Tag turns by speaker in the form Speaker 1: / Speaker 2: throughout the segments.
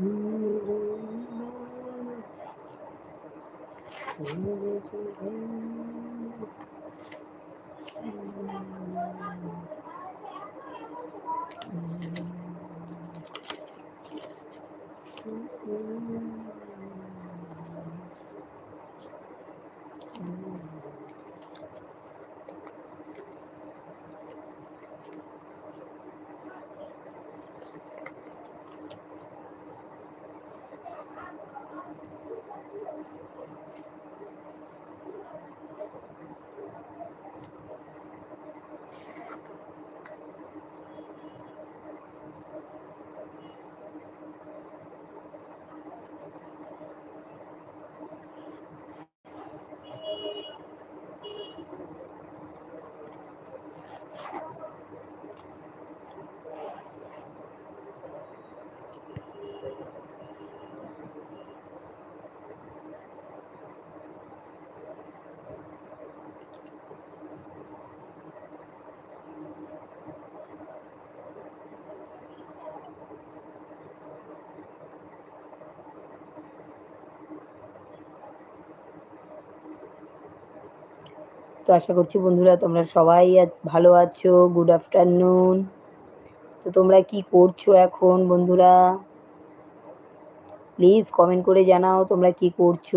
Speaker 1: Mm-hmm. তো আশা করছি বন্ধুরা তোমরা সবাই ভালো আছো গুড আফটারনুন তো তোমরা কি করছ এখন বন্ধুরা? প্লিজ কমেন্ট করে জানাও তোমরা কি করছ।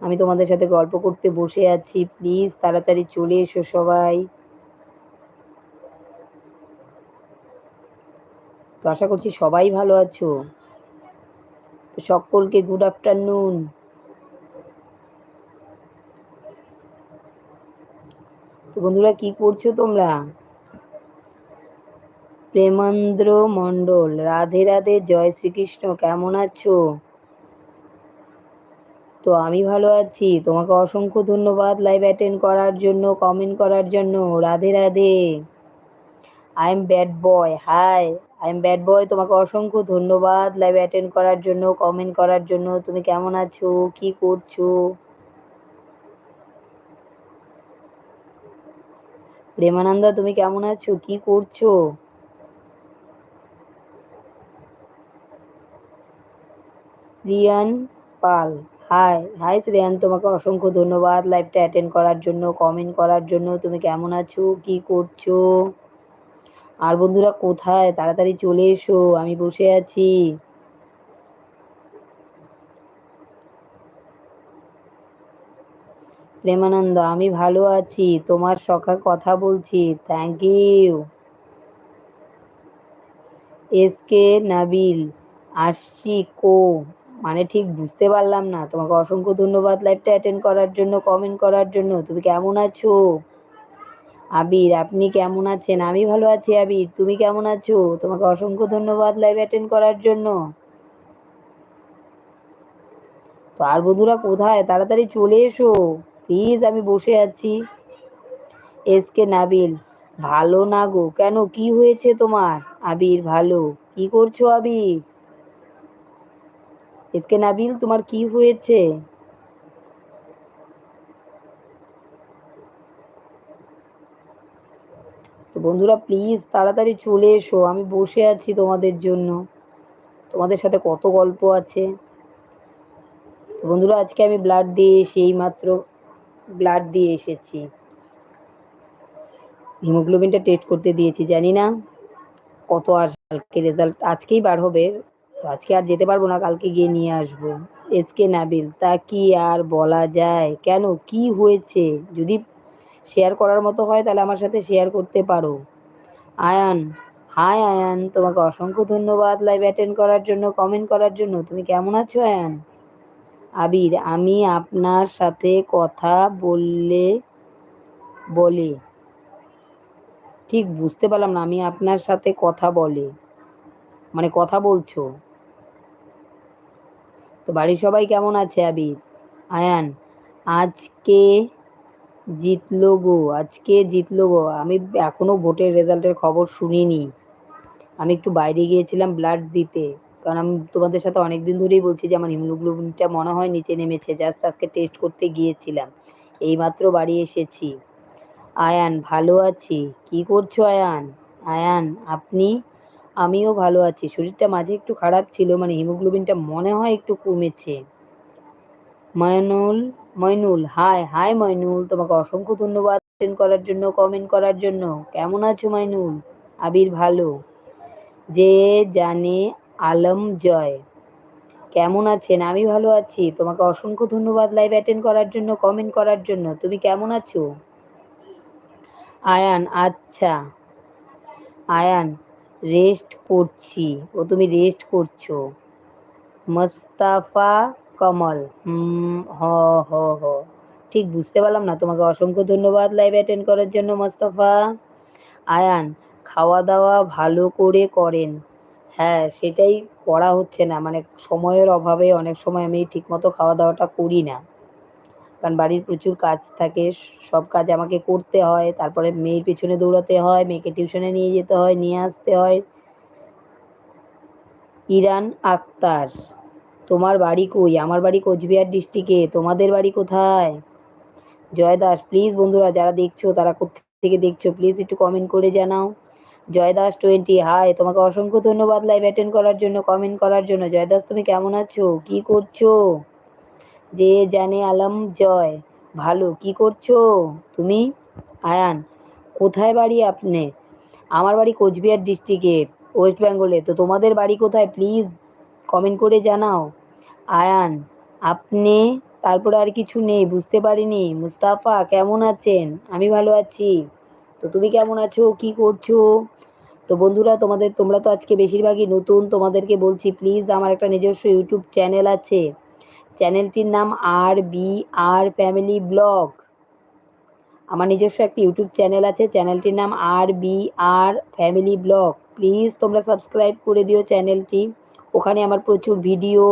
Speaker 1: আমি তোমাদের সাথে গল্প করতে বসে আছি প্লিজ তাড়াতাড়ি চলে এসো সবাই। তো আশা করছি সবাই ভালো আছো। সকলকে গুড আফটারনুন তো বন্ধুরা কি করছ তোমরা? প্রেমান্দ্র মন্ডল রাধে রাধে, জয় শ্রীকৃষ্ণ, কেমন আছো? তো আমি ভালো আছি। তোমাকে অসংখ্য ধন্যবাদ লাইভ অ্যাটেন্ড করার জন্য কমেন্ট করার জন্য। Radhe Radhe. I am bad boy hi I am bad boy তোমাকে অসংখ্য ধন্যবাদ লাইভ অ্যাটেন্ড করার জন্য কমেন্ট করার জন্য। তুমি কেমন আছো? কি করছ? প্রেমানন্দা, তুমি কেমন আছো? কি করছ? শ্রিয়ান পাল হাই হাই শ্রেয়ান, তোমাকে অসংখ্য ধন্যবাদ লাইভটা অ্যাটেন্ড করার জন্য কমেন্ট করার জন্য। তুমি কেমন আছো? কি করছ? আর বন্ধুরা, কোথায়? তাড়াতাড়ি চলে এসো, আমি বসে আছি। প্রেমানন্দ, আমি ভালো আছি। তোমার সখা কথা বলছি। Thank you S K Nabil আসছি কো? মানে ঠিক বুঝতে পারলাম না। তোমাকে অসংখ্য ধন্যবাদ লাইভটা অ্যাটেন্ড করার জন্য কমেন্ট করার জন্য। তুমি কেমন আছো? আবির, আপনি কেমন আছেন? আমি ভালো আছি আবির। তুমি কেমন আছো? তোমাকে অসংখ্য ধন্যবাদ লাইভ অ্যাটেন্ড করার জন্য। তো আর বন্ধুরা কোথায়? তাড়াতাড়ি চলে এসো। প্লিজ আমি বসে আছি। এস কে নাবিল, ভালো না গো। কেন? কি হয়েছে তোমার? আবির, ভালো। কি করছ আবির? এস কে নাবিল, তোমার কি হয়েছে? তো বন্ধুরা প্লিজ তাড়াতাড়ি চলে এসো। আমি বসে আছি তোমাদের জন্য। তোমাদের সাথে কত গল্প আছে। বন্ধুরা, আজকে আমি ব্লাড দিয়ে সেই মাত্র ব্লাড দিয়ে এসেছি। হিমোগ্লোবিনটা টেস্ট করতে দিয়েছি, জানি না কত আর কালকে রেজাল্ট আজকেই বার হবে আজকে আর যেতে পারব না, কালকে গিয়ে নিয়ে আসব। এসকে নাবিল, তা কি আর বলা যায়? কেন? কি হয়েছে? যদি শেয়ার করার মতো হয়, তাহলে আমার সাথে শেয়ার করতে পারো। আয়ান হাই আয়ান, তোমাকে অসংখ্য ধন্যবাদ লাইভ অ্যাটেন্ড করার জন্য কমেন্ট করার জন্য। তুমি কেমন আছো আয়ান? আবির, আমি আপনার সাথে কথা বললে, বলে। ঠিক, বুঝতে পারলাম না, আমি আপনার সাথে কথা বলে। মানে কথা বলছো। তো বাড়ির সবাই কেমন আছে আবির? আয়ান, আজকে জিতলো গো, আজকে জিতলো গো। আমি এখনও ভোটের রেজাল্টের খবর শুনিনি। আমি একটু বাইরে গিয়েছিলাম ব্লাড দিতে। কারণ আমি তোমাদের সাথে অনেক দিন ধরেই বলছি যে আমার হিমোগ্লোবিনটা মনে হয় নিচে নেমেছে জাস্ট আজকে টেস্ট করতে গিয়েছিলাম। এইমাত্র বাড়ি এসেছি। আয়ান, ভালো আছি? কি করছ আয়ান? আয়ান, আপনি? আমিও ভালো আছি। শরীরটা মাঝে একটু খারাপ ছিল মানে হিমোগ্লোবিনটা মনে হয় একটু কমেছে। ময়নুল ময়নুল হাই হাই ময়নুল, তোমাকে অসংখ্য ধন্যবাদ করার জন্য কমেন্ট করার জন্য। কেমন আছো ময়নুল? আবির ভালো। যে জানে আলম জয়। কেমন আছেন? আমি ভালো আছি। তোমাকে অসংখ্য ধন্যবাদ লাইভ অ্যাটেন্ড করার জন্য কমেন্ট করার জন্য। তুমি কেমন আছো? আয়ান আচ্ছা। আয়ান রেস্ট করছি। ও, তুমি রেস্ট করছ। মোস্তাফা কমল। হুম, হ হ হ। ঠিক বুঝতে পারলাম না, তোমাকে অসংখ্য ধন্যবাদ লাইভ অ্যাটেন্ড করার জন্য, মোস্তফা। আয়ান খাওয়া দাওয়া ভালো করে করেন। হ্যাঁ সেটাই করা হচ্ছে না। মানে সময়ের অভাবে অনেক সময় আমি ঠিকমতো খাওয়া দাওয়াটা করি না। কারণ বাড়ির প্রচুর কাজ থাকে, সব কাজ আমাকে করতে হয়। তারপরে মেয়ের পেছনে দৌড়াতে হয়, মেয়েকে টিউশনে নিয়ে যেতে হয়, নিয়ে আসতে হয়। ইরান আক্তার, তোমার বাড়ি কই? আমার বাড়ি কোচবিহার ডিস্ট্রিক্টে। তোমাদের বাড়ি কোথায়? জয় দাস প্লিজ বন্ধুরা, যারা দেখছ, তারা কোথা থেকে দেখছ প্লিজ একটু কমেন্ট করে জানাও। জয় দাস টোয়েন্টি হাই তোমাকে অসংখ্য ধন্যবাদ লাইভ অ্যাটেন্ড করার জন্য কমেন্ট করার জন্য। জয় দাস তুমি কেমন আছো? কি করছ? যে জানে আলম জয়, ভালো, কি করছ? তুমি? আয়ান, কোথায় বাড়ি আপনি? আমার বাড়ি কোচবিহার ডিস্ট্রিক্টে ওয়েস্ট বেঙ্গলে তো তোমাদের বাড়ি কোথায়? প্লিজ কমেন্ট করে জানাও। আয়ান, আপনি? তারপরে আর কিছু নেই, বুঝতে পারিনি। মুস্তাফা, কেমন আছেন? আমি ভালো আছি। তো তুমি কেমন আছো? কি করছ? তো বন্ধুরা, তোমাদের, তোমরা তো আজকে বেশিরভাগই নতুন, তোমাদেরকে বলছি প্লিজ আমার একটা নিজস্ব ইউটিউব চ্যানেল আছে। চ্যানেলটির নাম R B R family blog আমার নিজস্ব একটি ইউটিউব চ্যানেল আছে চ্যানেলটির নাম R B R family blog please তোমরা সাবস্ক্রাইব করে দিও চ্যানেলটি ওখানে আমার প্রচুর ভিডিও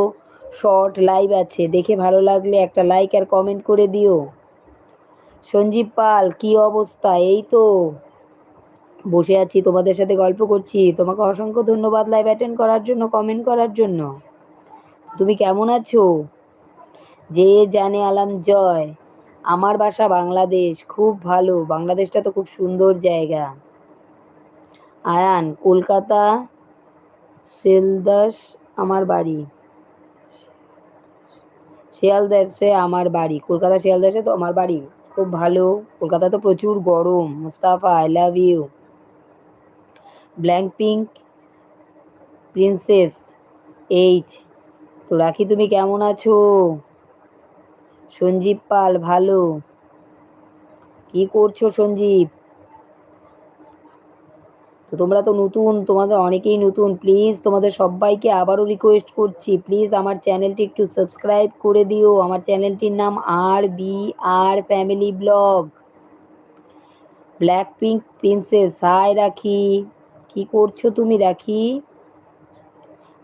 Speaker 1: শর্ট লাইভ আছে। দেখে ভালো লাগলে একটা লাইক আর কমেন্ট করে দিও। সঞ্জীব পাল, কি অবস্থা? এই তো। বসে আছি, তোমাদের সাথে গল্প করছি। তোমাকে অসংখ্য ধন্যবাদ লাইভ অ্যাটেন্ড করার জন্য কমেন্ট করার জন্য। তুমি কেমন আছো? যে জানে আলাম জয়। আমার বাসা বাংলাদেশ, খুব ভালো। বাংলাদেশটা তো খুব সুন্দর জায়গা। আয়ান, কলকাতা সেলদাস আমার বাড়ি। শিয়ালদাসে আমার বাড়ি। কলকাতা শিয়ালদাসে তো আমার বাড়ি। খুব ভালো। কলকাতা তো প্রচুর গরম। Mustafa I love you black pink princess H. তো রাখি, তুমি কেমন আছো? সঞ্জীব পাল, ভালো। কি করছ সঞ্জীব? তো তোমরা তো নতুন, তোমাদের অনেকেই নতুন। প্লিজ, তোমাদের সবাইকে আবারও রিকোয়েস্ট করছি। প্লিজ, আমার চ্যানেলটি একটু সাবস্ক্রাইব করে দিও। আমার চ্যানেলটির নাম R B R family blog black pink princess, hi Rakhi. কি করছ তুমি, রাখি?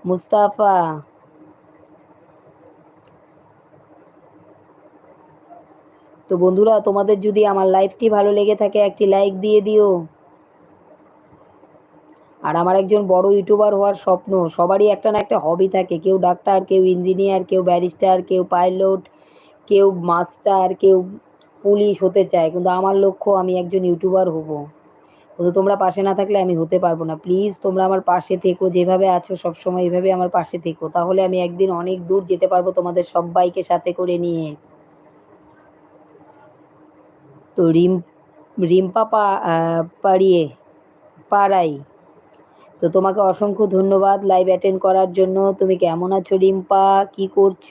Speaker 1: মুস্তাফা? তো বন্ধুরা, তোমাদের যদি আমার লাইভটি ভালো লেগে থাকে, একটি লাইক দিয়ে দিও। আর আমার একজন বড় ইউটিউবার হওয়ার স্বপ্ন, সবারই একটা না একটা হবি থাকে। কেউ ডাক্তার, কেউ ইঞ্জিনিয়ার কেউ ব্যারিস্টার কেউ পাইলট কেউ মাস্টার কেউ পুলিশ হতে চায়। কিন্তু আমার লক্ষ্য আমি একজন ইউটিউবার হব। কিন্তু তোমরা পাশে না থাকলে আমি হতে পারব না। প্লিজ তোমরা আমার পাশে থেকো, যেভাবে আছো সবসময় এইভাবে আমার পাশে থেকো। তাহলে আমি একদিন অনেক দূর যেতে পারব তোমাদের সবাইকে সাথে করে নিয়ে। তো রিম, রিম্পা পাড়িয়ে, পাড়াই। তো তোমাকে অসংখ্য ধন্যবাদ লাইভ অ্যাটেন্ড করার জন্য। তুমি কেমন আছো রিম্পা? কি করছ?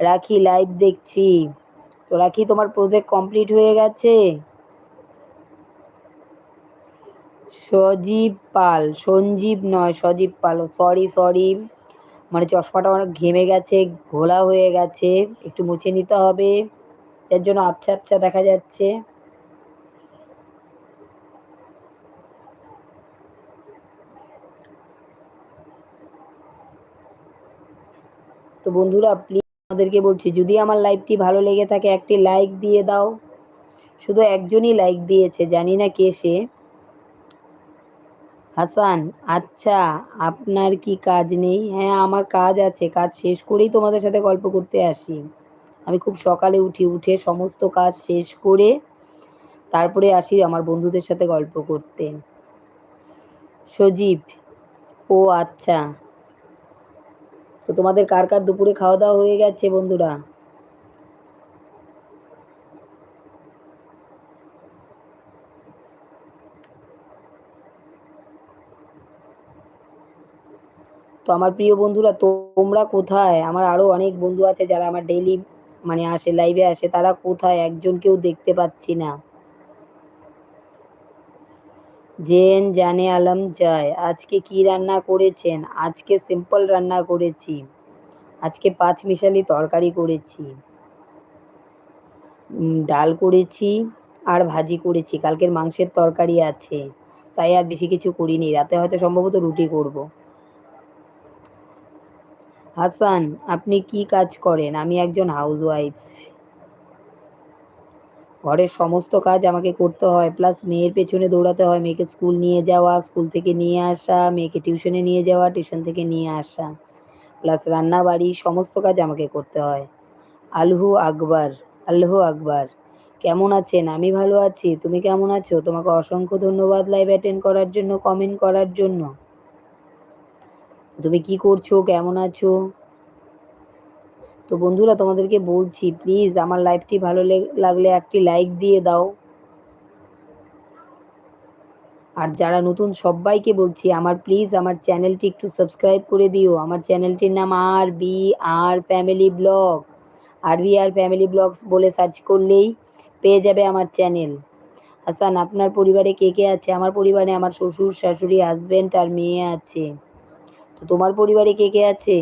Speaker 1: রাখি লাইভ দেখছি। তো রাখি, তোমার প্রজেক্ট কমপ্লিট হয়ে গেছে? সজীব পাল, সঞ্জীব নয়, সজীব পাল। সরি সরি মানে চশমাটা অনেক ঘেমে গেছে, ঘোলা হয়ে গেছে। একটু মুছে নিতে হবে। এর জন্য আবছা আবছা দেখা যাচ্ছে। তো বন্ধুরা প্লিজ আমাদেরকে বলছি, যদি আমার লাইভটি ভালো লেগে থাকে, একটি লাইক দিয়ে দাও। শুধু একজনই লাইক দিয়েছে, জানি না কে সে। হাসান আচ্ছা আপনার কি কাজ নেই? হ্যাঁ আমার কাজ আছে, কাজ শেষ করেই তোমাদের সাথে গল্প করতে আসি। আমি খুব সকালে উঠি, উঠে সমস্ত কাজ শেষ করে তারপরে আসি আমার বন্ধুদের সাথে গল্প করতে। সজীব, ও আচ্ছা। তো তোমাদের কার কার দুপুরে খাওয়া দাওয়া হয়ে গেছে বন্ধুরা? তো আমার প্রিয় বন্ধুরা, তোমরা কোথায়? আমার আরও অনেক বন্ধু আছে যারা আমার ডেইলি মানে আসে লাইভে আসে, তারা কোথায়? একজনকেও দেখতে পাচ্ছি না। জেন, জানে আলম, জয়। আজকে কি রান্না করেছেন? আজকে সিম্পল রান্না করেছি। আজকে পাঁচ মিশালি তরকারি করেছি। ডাল করেছি আর ভাজি করেছি। কালকের মাংসের তরকারি আছে। তাই আর বেশি কিছু করিনি। রাতে হয়তো সম্ভবত রুটি করব। হাসান, আপনি কি কাজ করেন? আমি একজন হাউসওয়াইফ ঘরের সমস্ত কাজ আমাকে করতে হয় প্লাস মেয়ের পেছনে দৌড়াতে হয়, মেয়েকে স্কুল নিয়ে যাওয়া স্কুল থেকে নিয়ে আসা, মেয়েকে টিউশনে নিয়ে যাওয়া টিউশন থেকে নিয়ে আসা প্লাস রান্না বাড়ি সমস্ত কাজ আমাকে করতে হয়। আলহু আকবর আল্লাহু আকবর, কেমন আছেন? আমি ভালো আছি। তুমি কেমন আছো? তোমাকে অসংখ্য ধন্যবাদ লাইভ অ্যাটেন্ড করার জন্য কমেন্ট করার জন্য। তুমি কি করছ? কেমন আছো? তো বন্ধুরা, তোমাদেরকে বলছি প্লিজ আমার লাইভটি ভালো লাগলে একটি লাইক দিয়ে দাও। আর যারা নতুন, সবাইকে বলছি, আমার প্লিজ আমার চ্যানেলটি একটু সাবস্ক্রাইব করে দিও। আমার চ্যানেলটির নাম R B R family blog R B R family blogs বলে সার্চ করলেই পেয়ে যাবে আমার চ্যানেল হাসান, আপনার পরিবারে কে কে আছে? আমার পরিবারে আমার শ্বশুর, শাশুড়ি হাজবেন্ড আর মেয়ে আছে। তো তোমার পরিবারে কে কে আছে?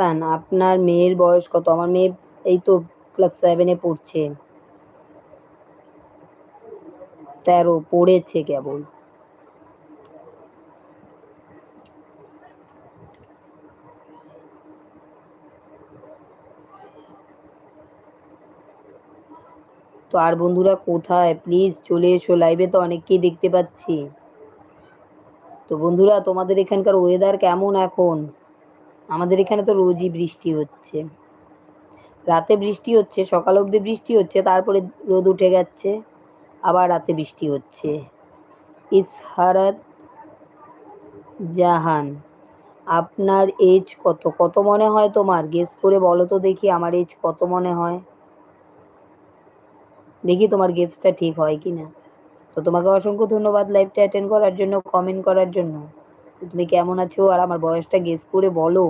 Speaker 1: হাসান আপনার মেয়ের বয়স কত? আমার মেয়ে এই তো ক্লাস সেভেনে পড়ছে। তেরো, পড়েছে কেবল। তো আর বন্ধুরা কোথায়? প্লিজ চলে এসো। লাইভে তো অনেককেই দেখতে পাচ্ছি। তো বন্ধুরা, তোমাদের এখানকার ওয়েদার কেমন এখন? আমাদের এখানে তো রোজই বৃষ্টি হচ্ছে। রাতে বৃষ্টি হচ্ছে, সকাল অবধি বৃষ্টি হচ্ছে, তারপরে রোদ উঠে যাচ্ছে আবার রাতে বৃষ্টি হচ্ছে। ইসহারাত জাহান, আপনার এজ কত? কত মনে হয় তোমার? গেস করে বলো তো দেখি আমার এজ কত মনে হয়। দেখি তোমার গেসটা ঠিক হয় কি না তো তোমাকে অসংখ্য ধন্যবাদ লাইভটা অ্যাটেন্ড করার জন্য কমেন্ট করার জন্য। তুমি কেমন আছো? আর আমার বয়সটা গেস করে বলো।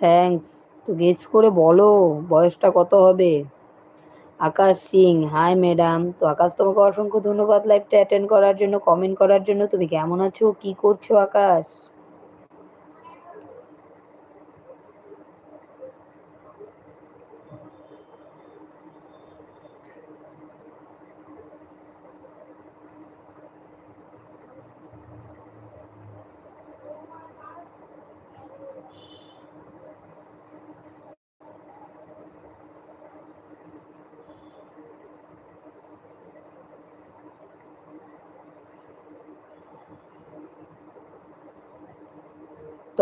Speaker 1: থ্যাংকস তো গেস করে বলো, বয়সটা কত হবে? Akash Singh, hi madam. তো আকাশ, তোমাকে অসংখ্য ধন্যবাদ লাইভটা অ্যাটেন্ড করার জন্য কমেন্ট করার জন্য। তুমি কেমন আছো? কি করছ আকাশ?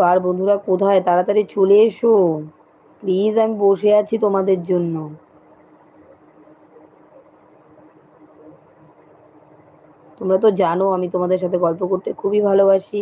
Speaker 1: আর বন্ধুরা কোথায়? তাড়াতাড়ি চলে এসো। প্লিজ আমি বসে আছি তোমাদের জন্য। তোমরা তো জানো আমি তোমাদের সাথে গল্প করতে খুবই ভালোবাসি।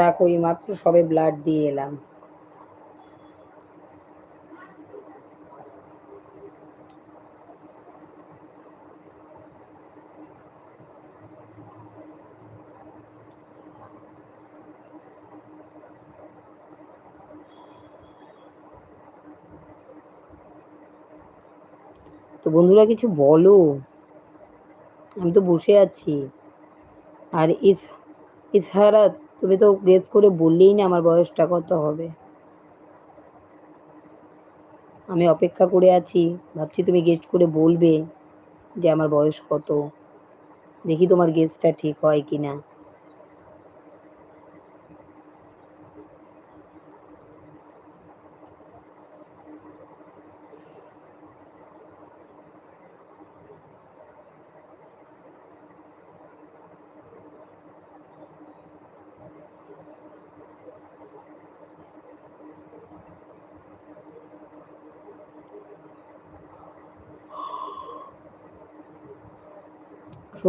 Speaker 1: দেখো এই মাত্র সবে ব্লাড দিয়ে এলাম। তো বন্ধুরা কিছু বলো? আমি তো বসে আছি। আর ইস ইসহারাত তুমি তো গেস করে বললেই না আমার বয়সটা কত হবে। আমি অপেক্ষা করে আছি, ভাবছি তুমি গেস্ট করে বলবে যে আমার বয়স কত। দেখি তোমার গেস্টটা ঠিক হয় কি না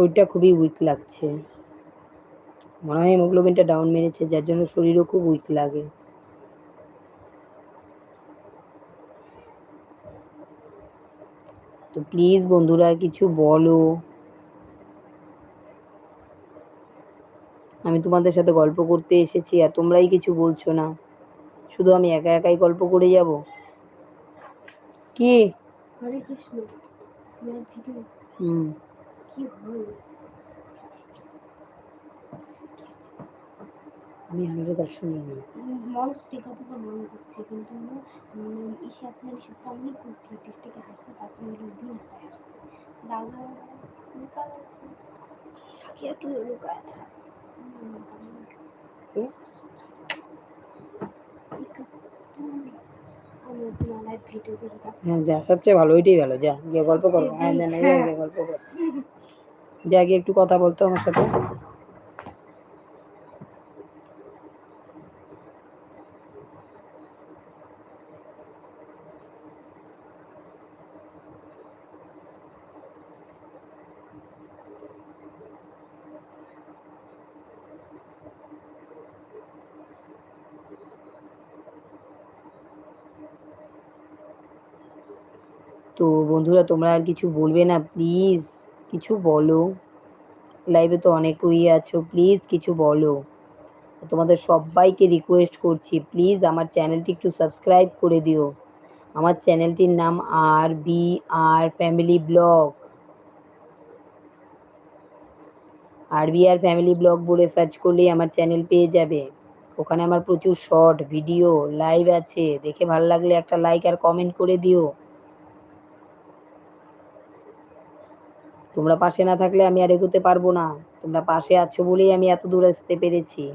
Speaker 1: শরীরটা খুবই উইক লাগছে। মনে হয় হেমোগ্লোবিনটা ডাউন মেরেছে যার জন্য শরীরও খুব উইক লাগে। তো প্লিজ বন্ধুরা কিছু বলো। আমি তোমাদের সাথে গল্প করতে এসেছি আর তোমরাই কিছু বলছো না। শুধু আমি একা একাই গল্প করে যাব? কি?
Speaker 2: হরে কৃষ্ণ।
Speaker 1: হুম।
Speaker 2: কি হয়
Speaker 1: আমি আমাদের দর্শন নিই
Speaker 2: মানুষ টিকা থেকে মনে করছে কিন্তু ঈশা আপনার সামনে कुछ ब्रिटिश থেকে হাসছে তারপরে হলো দিন হাসছে দাদা उनका क्या तू लुकाया था আমি তোমার ভিডিও করে
Speaker 1: হ্যাঁ যা সবচেয়ে ভালো ওইটাই ভালো যা গিয়ে গল্প করো হ্যাঁ যা না যা গিয়ে গল্প করো যা গিয়ে একটু কথা বলতো আমার সাথে। তো বন্ধুরা, তোমরা আর কিছু বলবে না প্লিজ কিছু বলো। লাইভে তো অনেকেই আছো প্লিজ কিছু বলো। তোমাদের সবাইকে রিকোয়েস্ট করছি প্লিজ আমার চ্যানেলটি একটু সাবস্ক্রাইব করে দিও। আমার চ্যানেলটির নাম R B R family blog R B R family blog বলে সার্চ করলেই আমার চ্যানেল পেয়ে যাবে। ওখানে আমার প্রচুর শর্ট ভিডিও লাইভ আছে। দেখে ভালো লাগলে একটা লাইক আর কমেন্ট করে দিও। তোমরা পাশে না থাকলে আমি আর এগোতে পারব না। তোমরা পাশে আছো বলেই আমি এত দূর আসতে পেরেছি।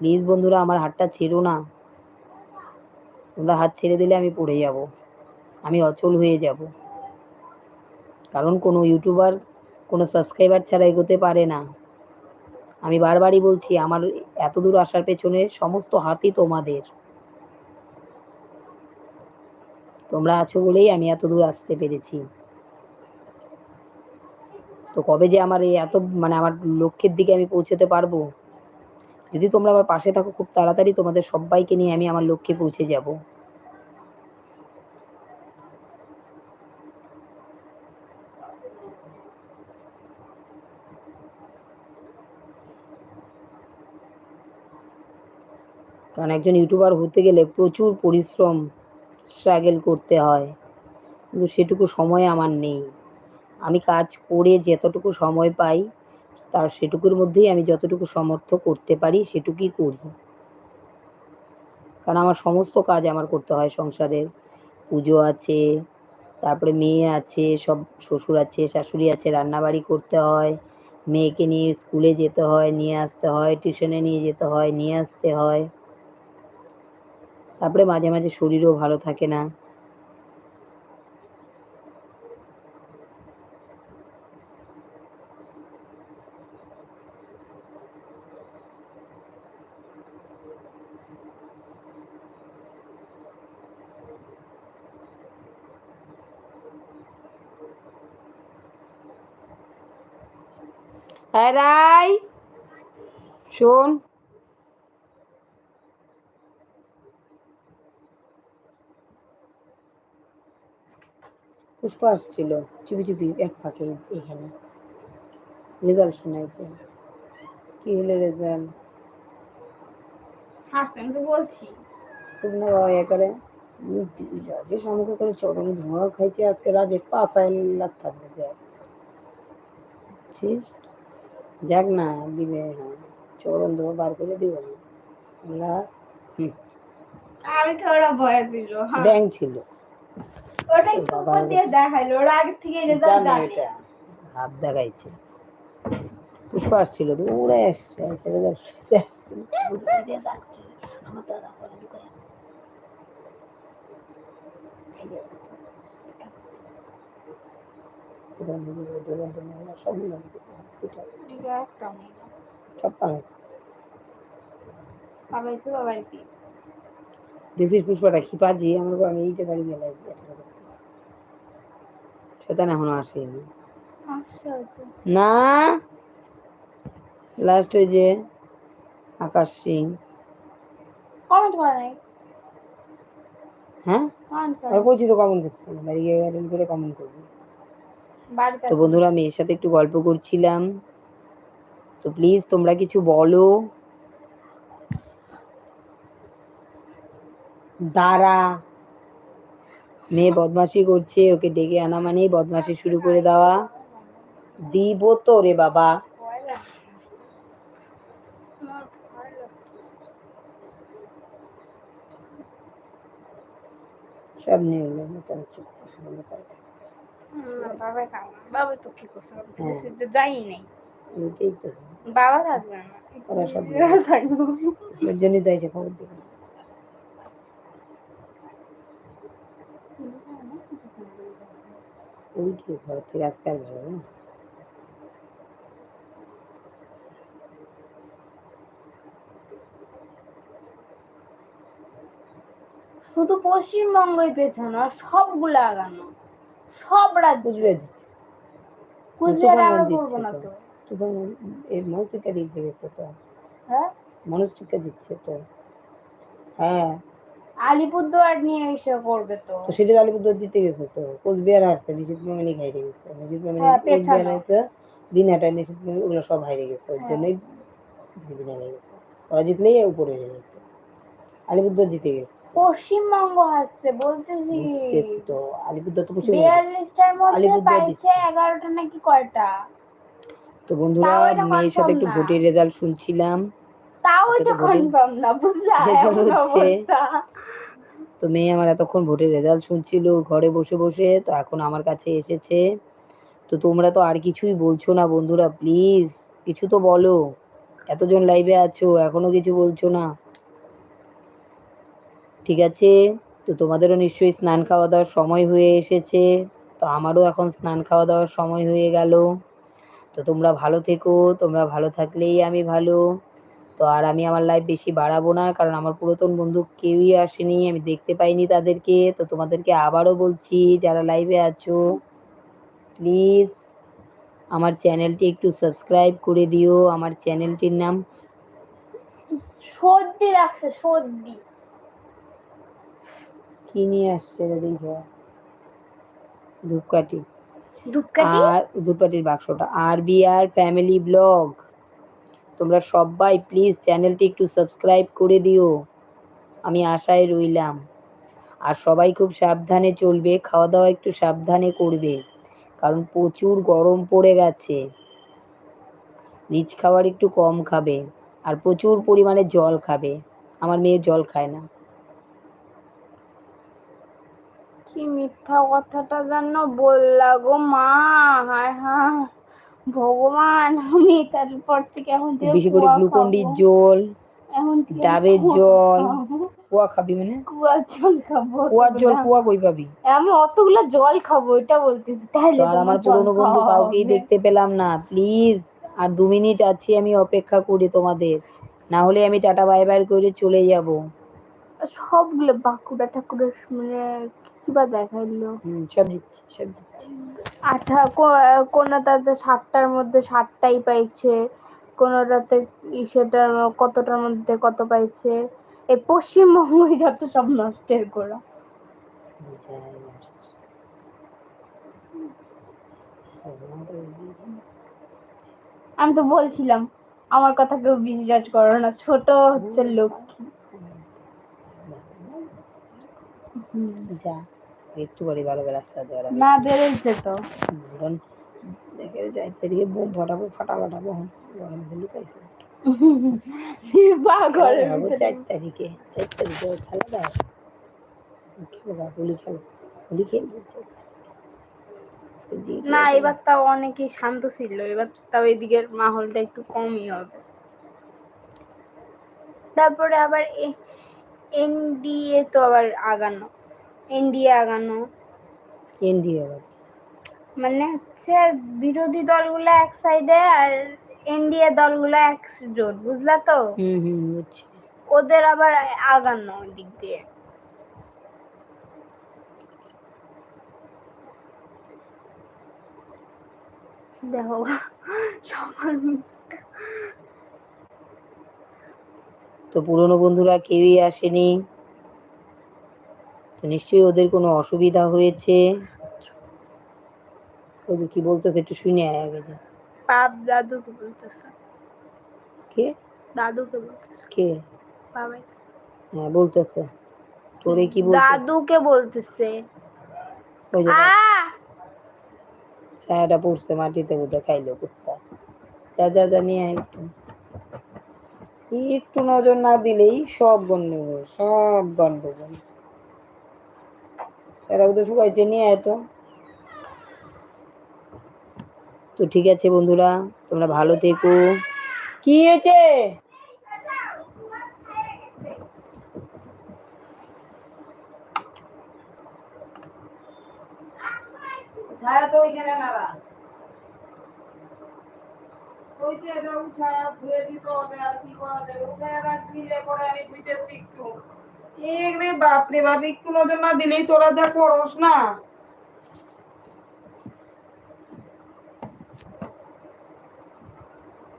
Speaker 1: প্লিজ বন্ধুরা, আমার হাতটা ছেড়ো না। তোমরা হাত ছেড়ে দিলে আমি পড়ে যাব। আমি অচল হয়ে যাব। কারণ কোনো ইউটিউবার, কোনো সাবস্ক্রাইবার ছাড়া এগোতে পারে না। আমি বারবারই বলছি, আমার এত দূর আসার পেছনে সমস্ত হাতই তোমাদের। তোমরা আছো বলেই আমি এত দূর আসতে পেরেছি। তো কবে যে আমার এই এত মানে আমার লক্ষ্যের দিকে আমি পৌঁছতে পারব? যদি তোমরা আমার পাশে থাকো খুব তাড়াতাড়ি, তোমাদের সবাইকে নিয়ে আমি আমার লক্ষ্যে পৌঁছে যাব। কারণ একজন ইউটিউবার হতে গেলে প্রচুর পরিশ্রম স্ট্রাগল করতে হয়। কিন্তু সেটুকু সময় আমার নেই। আমি কাজ করে যতটুকু সময় পাই, তার সেটুকুর মধ্যেই আমি যতটুকু সমর্থ করতে পারি সেটুকুই করি। কারণ আমার সমস্ত কাজ আমার করতে হয়, সংসারের পুজো আছে, তারপরে মেয়ে আছে, সব শ্বশুর আছে, শাশুড়ি আছে, রান্নাবাড়ি করতে হয়, মেয়েকে নিয়ে স্কুলে যেতে হয়, নিয়ে আসতে হয়, টিউশনে নিয়ে যেতে হয়, নিয়ে আসতে হয়। তারপরে মাঝে মাঝে শরীরও ভালো থাকে না। রাই শোন পুষ্পা আসছিল। চুপি চুপি এক ফাঁকে এখানে। রেজাল্ট শোনাই তো কি হলো রেজাল্ট
Speaker 2: তো বলছি।
Speaker 1: খুব না বাবা করে রাজেশ আমাকে করে চরম ধোঁয়া খাইছে আজকে রাজেশ পাশায় লাগ থাকবে ঠিক? যাক না দিবে হ্যাঁ। চরম ধোঁয়া বার করে দিব না। আল্লাহ হুম।
Speaker 2: আমি তো ওরা ভয় দিল
Speaker 1: ব্যাংক ছিল।
Speaker 2: ওটা একটু। উপর দিয়ে দেখাইলো ওরা আগে থেকে রেজাল্ট
Speaker 1: জানে। হাত দেখাইছে। পুষ্পা আসছিল দৌড়ে এসে রেজাল্ট শুনতে আসছিল। বলছে, "এই আমার দাদা করে ঢুকায় আছে।" এই যে, দোকান থেকে বের, দোকান থেকে বের, সব মিলে আমি করতে হবে, পিঠা, সব পালাই।
Speaker 2: বাবা এসে বাবার কি
Speaker 1: দেখিস পুষ্পাটা কি আমার আমি এইটা বাড়ি গেলে সেটা এখনও আসেনি না লাস্ট ওই যে আকাশ সিং
Speaker 2: কমেন্ট করে নাই।
Speaker 1: হ্যাঁ আর কমেন্ট করতে বাড়ি গিয়ে করে কমেন্ট করবি। তো বন্ধুরা মেয়ের সাথে একটু গল্প করছিলাম। তো প্লিজ তোমরা কিছু বলো। দাঁড়া। মেয়ে বদমাশি করছে ওকে ডেকে আনা মানেই বদমাশি শুরু করে দেওয়া। দিব তো রে বাবা। সব নিয়ে মতন চুপ
Speaker 2: বাবা খাব বাবা তো কি করছে? তো। কিছু তো যাই নাই।
Speaker 1: এইটাই তো
Speaker 2: বাবা থাকবে না।
Speaker 1: ওরা সব
Speaker 2: ওর
Speaker 1: জন্যই তো এসে খবর দিবে ওই কি ঘর থেকে আজকাল না?
Speaker 2: শুধু পশ্চিমবঙ্গই পেছানো সবগুলো আগানো সব রাজ্য
Speaker 1: বুঝবে দিচ্ছে।
Speaker 2: কুচবিহার আমরা করব না
Speaker 1: তো। এই
Speaker 2: হ্যাঁ?
Speaker 1: মনুষ্যকে দিচ্ছে তো। হ্যাঁ।
Speaker 2: আলিপুরদুয়ার নিয়ে এসে করবে তো।
Speaker 1: তো সেটা আলিপুরদুয়ার দিতে গেছে তো। কোচবিহার আসছে নিশিত মামিনি খাইতে গেছে। নিশিত মামিনি কোচবিহার
Speaker 2: পেছানো।
Speaker 1: হয়েছে দিনহাটা নিশিত মামিনি ওগুলো সব হারিয়ে গেছে। ওর। জন্যই গেছে। ওরা জিতলেই উপরে হয়ে গেছে আলিপুরদুয়ার জিতে গেছে।
Speaker 2: পশ্চিমবঙ্গ আসছে বলতেছি।
Speaker 1: তো আলিপুরদুয়ার তো পশ্চিমবঙ্গ।
Speaker 2: বিয়াল্লিশটার মধ্যে পাইছে এগারোটা নাকি কয়টা?
Speaker 1: তো বন্ধুরা মেয়ের সাথে একটু ভোটের রেজাল্ট শুনছিলাম।
Speaker 2: তাও
Speaker 1: ভোটের-
Speaker 2: কনফার্ম না বুঝলা?
Speaker 1: তো মেয়ে আমার এতক্ষণ ভোটের রেজাল্ট শুনছিল ঘরে বসে বসে তো এখন আমার কাছে এসেছে। তো তোমরা তো আর কিছুই বলছো না বন্ধুরা প্লিজ কিছু তো বলো। এতজন লাইভে আছো এখনও কিছু বলছো না। ঠিক আছে? তো তোমাদেরও নিশ্চয়ই স্নান খাওয়া দাওয়ার সময় হয়ে এসেছে। তো আমারও এখন স্নান খাওয়া দাওয়ার সময় হয়ে গেল। তো তোমরা ভালো থেকো, তোমরা ভালো থাকলেই আমি ভালো। তো আর আমি আমার লাইফ বেশি বাড়াবো না, কারণ আমার পুরাতন বন্ধু কেউই আসেনি, আমি দেখতে পাইনি তাদেরকে। তো তোমাদেরকে আবারও বলছি, যারা লাইভে আছো প্লিজ আমার চ্যানেলটি একটু সাবস্ক্রাইব করে দিও। আমার চ্যানেলটির নাম
Speaker 2: সর্দি রাখছে সর্দি।
Speaker 1: কি নিয়ে আসছে দেখো ধূপকাঠি। আর ধূপকাঠির বাক্সটা। R B R family blog তোমরা সবাই প্লিজ চ্যানেলটি একটু সাবস্ক্রাইব করে দিও। আমি আশায় রইলাম। আর সবাই খুব সাবধানে চলবে খাওয়া দাওয়া একটু সাবধানে করবে। কারণ প্রচুর গরম পড়ে গেছে। রিচ খাবার একটু কম খাবে। আর প্রচুর পরিমাণে জল খাবে। আমার মেয়ে জল খায় না।
Speaker 2: কি মিথ্যা কথাটা যেন বললা গো মা? হায় হায়। ভগবান আমি তারপর থেকে এখন
Speaker 1: বেশি করে
Speaker 2: কুয়া
Speaker 1: গ্লুকন ডির
Speaker 2: খাব।
Speaker 1: জল
Speaker 2: এখন
Speaker 1: ডাবের জল।
Speaker 2: খাব।
Speaker 1: কুয়া খাবি মানে?
Speaker 2: কুয়ার জল খাব
Speaker 1: কুয়ার জল কুয়া কই পাবি?
Speaker 2: আমি অতগুলা জল খাব এটা বলতেছি। তাহলে
Speaker 1: আমার পুরনো বন্ধু কাউকেই দেখতে পেলাম না প্লিজ। আর দু মিনিট আছি আমি অপেক্ষা করি তোমাদের। না হলে আমি টাটা বাই বাই করে চলে যাব।
Speaker 2: সবগুলো বাঁকুড়া ঠাকুরের মানে দেখাইলো
Speaker 1: সব দিচ্ছি সব দিচ্ছি।
Speaker 2: আঠা কোনটাতে সাতটার মধ্যে সাতটাই পাইছে কোনটাতে কতটার মধ্যে কত পাইছে। এই পশ্চিমবঙ্গে যত সব নষ্টের আমি তো বলছিলাম আমার কথা কেউ বিশ্বাস করো না ছোট হচ্ছে লক্ষ্মী।
Speaker 1: যা। একটু ভালো করে রাস্তা
Speaker 2: না বেরোচ্ছে তো।
Speaker 1: দেখে যাইতে দিয়ে বোম ফাটাবো ফাটা ফাটাবো গরম দিলি পাইছে
Speaker 2: বা
Speaker 1: হব চার তারিখে চার তারিখে খেলা হোলি খেলো হোলি খেলবে
Speaker 2: না এবার তাও অনেকই শান্ত ছিল। এবার তাও এদিকের মাহলটা একটু কমই হবে। তারপরে আবার এনডিএ তো আবার আগানো। এনডিএ আগানো
Speaker 1: এনডিএ আবার
Speaker 2: মানে হচ্ছে বিরোধী দলগুলো এক সাইডে আর এনডিএ দলগুলো এক জোট বুঝলা তো?
Speaker 1: হুম হুম বুঝছি।
Speaker 2: ওদের আবার আগানো দিক দিয়ে। দেখো সবার
Speaker 1: তো পুরনো বন্ধুরা কেউই আসেনি। তো নিশ্চয়ই ওদের কোনো অসুবিধা হয়েছে? যে কি বলতেছে একটু শুনে আয় আগে যে।
Speaker 2: পাপ দাদুকে বলতেছে।
Speaker 1: কে?
Speaker 2: দাদুকে বলতেছে।
Speaker 1: কে?
Speaker 2: বাবাই।
Speaker 1: হ্যাঁ বলতেছে। তোরে কি বলতে
Speaker 2: দাদুকে বলতেছে।
Speaker 1: ওই যে ছায়াটা পড়ছে মাটিতে বোধহয় খাইলো কুত্তা। যা যা যা নিয়ে আয় একটু। একটু নজর না দিলেই সব গন্ডগোল সব গন্ডগোল সারা বোধহয় শুকাইছে নিয়ে আয় তো। তো ঠিক আছে বন্ধুরা, তোমরা ভালো থেকো। কি হয়েছে? ছায়া তো ওইখানে নাড়া। ওইতে এটা উঠায়া, ধুয়ে দিতে হবে আর কি করা যাবে? উঠায়া রাখ দিলে পরে আমি ধুইতেছি একটু। এক বাপ, একটু নজর না দিলেই তোরা যা করস না।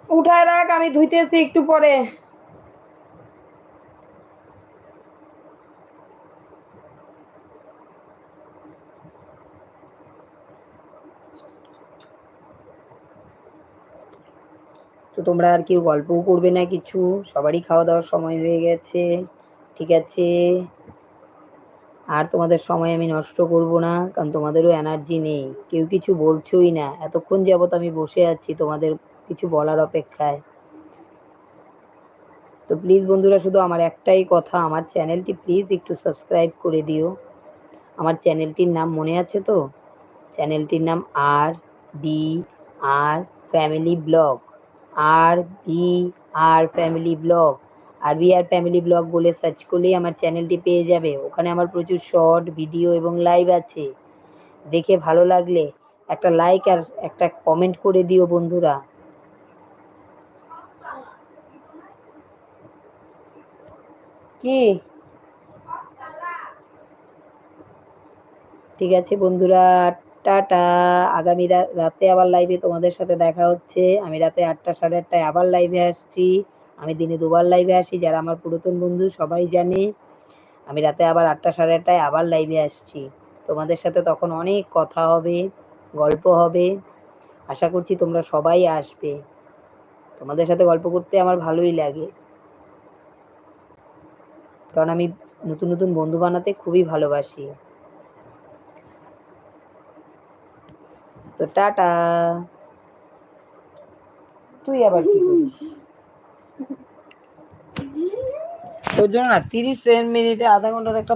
Speaker 1: উঠায় রাখ, আমি ধুইতেছি একটু পরে। তো তোমরা আর কেউ গল্পও করবে না কিছু, সবারই খাওয়া দাওয়ার সময় হয়ে গেছে। ঠিক আছে? আর তোমাদের সময় আমি নষ্ট করব না, কারণ তোমাদেরও এনার্জি নেই। কেউ কিছু বলছোই না। এতক্ষণ যাবত আমি বসে আছি তোমাদের কিছু বলার অপেক্ষায়। তো প্লিজ বন্ধুরা, শুধু আমার একটাই কথা, আমার চ্যানেলটি প্লিজ একটু সাবস্ক্রাইব করে দিও। আমার চ্যানেলটির নাম মনে আছে তো? চ্যানেলটির নাম R B R family blog R B R family blog R B R family blog বলে সার্চ করলেই আমার চ্যানেলটি পেয়ে যাবে। ওখানে আমার প্রচুর শর্ট ভিডিও এবং লাইভ আছে। দেখে ভালো লাগলে একটা লাইক আর একটা কমেন্ট করে দিও বন্ধুরা। কি? ঠিক আছে বন্ধুরা, টাটা। আগামী রাতে আবার লাইভে তোমাদের সাথে দেখা হচ্ছে। আমি রাতে আটটা সাড়ে আটটায় আবার লাইভে আসছি। আমি দিনে দুবার লাইভে আসি, যারা আমার পুরাতন বন্ধু সবাই জানে। আমি রাতে আবার আটটা সাড়ে আটটায় আবার লাইভে আসছি। তোমাদের সাথে তখন অনেক কথা হবে, গল্প হবে। আশা করছি তোমরা সবাই আসবে। তোমাদের সাথে গল্প করতে আমার ভালোই লাগে। কারণ আমি নতুন নতুন বন্ধু বানাতে খুবই ভালোবাসি। তো টাটা। তুই আবার কি করিস তোর জন্য না তিরিশ মিনিটে আধা ঘণ্টার একটা